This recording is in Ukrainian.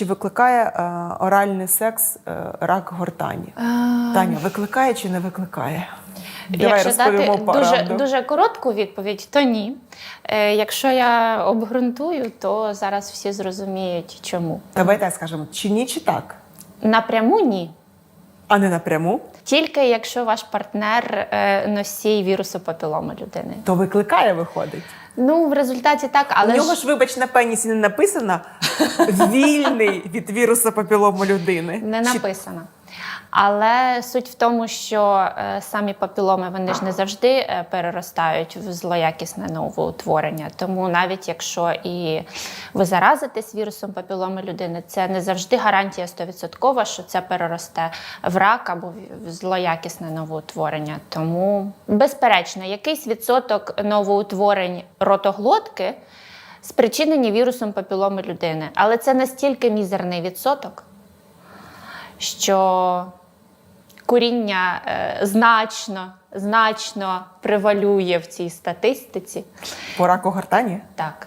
чи викликає е, оральний секс е, рак гортані? Таня, викликає чи не викликає? Давай Якщо дати дуже, дуже коротку відповідь, то ні. Е, якщо я обґрунтую, то зараз всі зрозуміють, чому. Давай так скажемо, чи ні, чи так, Напряму ні. а не напряму, Тільки якщо ваш партнер е, носій вірусу папіломи людини. то викликає, виходить. Ну, в результаті так, але У нього ж вибач, на пенісі не написано вільний від вірусу папілому людини. не написано. Але суть в тому, що е, самі папіломи вони ж не завжди е, переростають в злоякісне новоутворення. Тому навіть якщо і ви заразитесь вірусом папіломи людини, це не завжди гарантія 100%, що це переросте в рак або в- злоякісне новоутворення. Тому, безперечно, якийсь відсоток новоутворень ротоглотки спричинені вірусом папіломи людини. Але це настільки мізерний відсоток що куріння е, значно, значно превалює в цій статистиці. По раку гортані? Так.